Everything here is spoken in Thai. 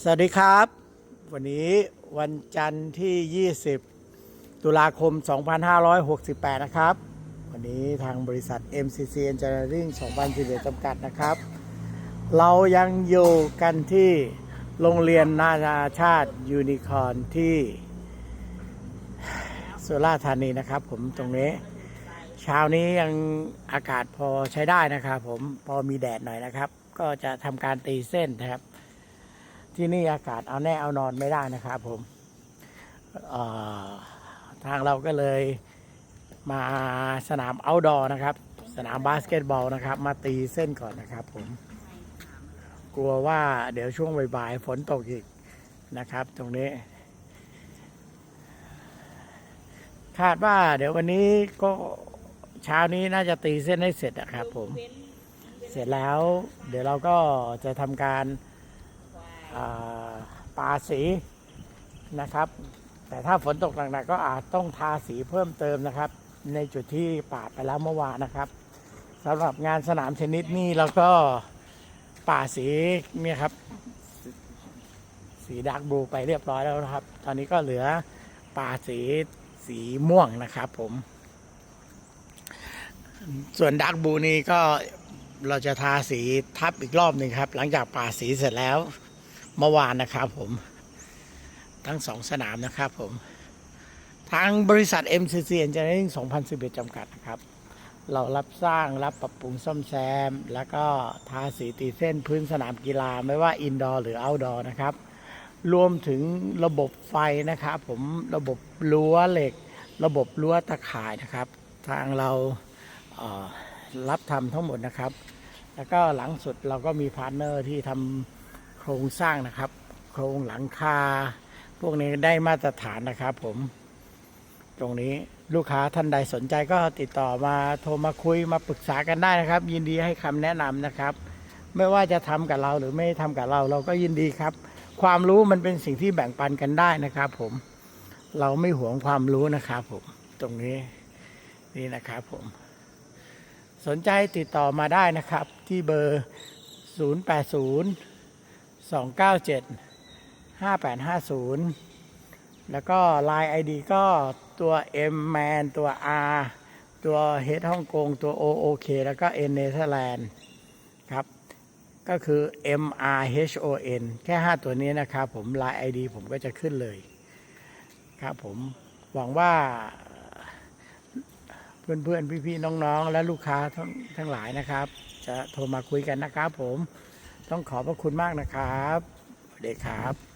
สวัสดีครับ วันนี้วันจันทร์ที่ 20 ตุลาคม 2568 นะครับ วันนี้ทางบริษัท MCC Engineering 2011จำกัดนะครับ เรายังอยู่กันที่โรงเรียนนานาชาติยูนิคอนที่สุราษฎร์ธานีนะครับ ผมตรงนี้ เช้านี้ยังอากาศพอใช้ได้นะครับ ผมพอมีแดดหน่อยนะครับ ก็จะทำการตีเส้นนะครับ ที่นี่อากาศเอาแน่เอานอนไม่ได้นะครับผมทางเราก็เลยมาสนามเอาดอนะครับ สนามบาสเกตบอลนะครับ มาตีเส้นก่อนนะครับผม กลัวว่าเดี๋ยวช่วงบ่ายๆฝนตกอีกนะครับ ตรงนี้ คาดว่าเดี๋ยววันนี้ก็เช้านี้น่าจะตีเส้นให้เสร็จนะครับผม เสร็จแล้ว เดี๋ยวเราก็จะทำการ ปาสีนะครับ แต่ถ้าฝนตกหนักๆก็อาจต้องทาสีเพิ่มเติมนะครับ ในจุดที่ปาดไปแล้วเมื่อวานนะครับสำหรับงานสนามเทนนิสนี่เราก็ป่าสีเนี่ยครับ สีดาร์กบลูไปเรียบร้อยแล้วนะครับ ตอนนี้ก็เหลือป่าสีสีม่วงนะครับผม ส่วนดาร์กบลูนี่ก็เราจะทาสีทับอีกรอบหนึ่งครับ หลังจากป่าสีเสร็จแล้ว เมื่อวานนะครับผม ทั้งสองสนามนะครับผม ทางบริษัท MCC Engineering 2011 จำกัดนะครับ เรารับสร้างรับปรับปรุงซ่อมแซม แล้วก็ทาสีตีเส้นพื้นสนามกีฬาไม่ว่าอินดอร์หรือเอาท์ดอร์นะครับ รวมถึงระบบไฟนะครับผมระบบรั้วเหล็ก ระบบรั้วตะข่ายนะครับ ทางเรารับทำทั้งหมดนะครับ แล้วก็หลังสุดเราก็มีพาร์ทเนอร์ที่ทำ โครงสร้างนะครับ โครงหลังคา พวกนี้ได้มาตรฐานนะครับผม ตรงนี้ลูกค้าท่านใดสนใจก็ติดต่อมาโทรมาคุยมาปรึกษากันได้นะครับ ยินดีให้คำแนะนำนะครับ ไม่ว่าจะทำกับเราหรือไม่ทำกับเราเราก็ยินดีครับ ความรู้มันเป็นสิ่งที่แบ่งปันกันได้นะครับ ผม เราไม่หวงความรู้นะครับผม ตรงนี้นี่นะครับผม สนใจติดต่อมาได้นะครับ ที่เบอร์ 080 297 5850 แล้วก็ Line ID ก็ตัว M Man ตัว R ตัว H ฮ่องกงตัว O OK แล้วก็ N เนเธอร์แลนด์ครับ ก็คือ M R H O N แค่ 5 ตัวนี้นะครับผม Line ID ผมก็จะขึ้นเลยครับผม หวังว่าเพื่อนๆ พี่ๆ น้องๆ และลูกค้าทั้งทั้งหลายนะครับ จะโทรมาคุยกันนะครับผม ต้องขอบพระคุณมากนะครับสวัสดีครับ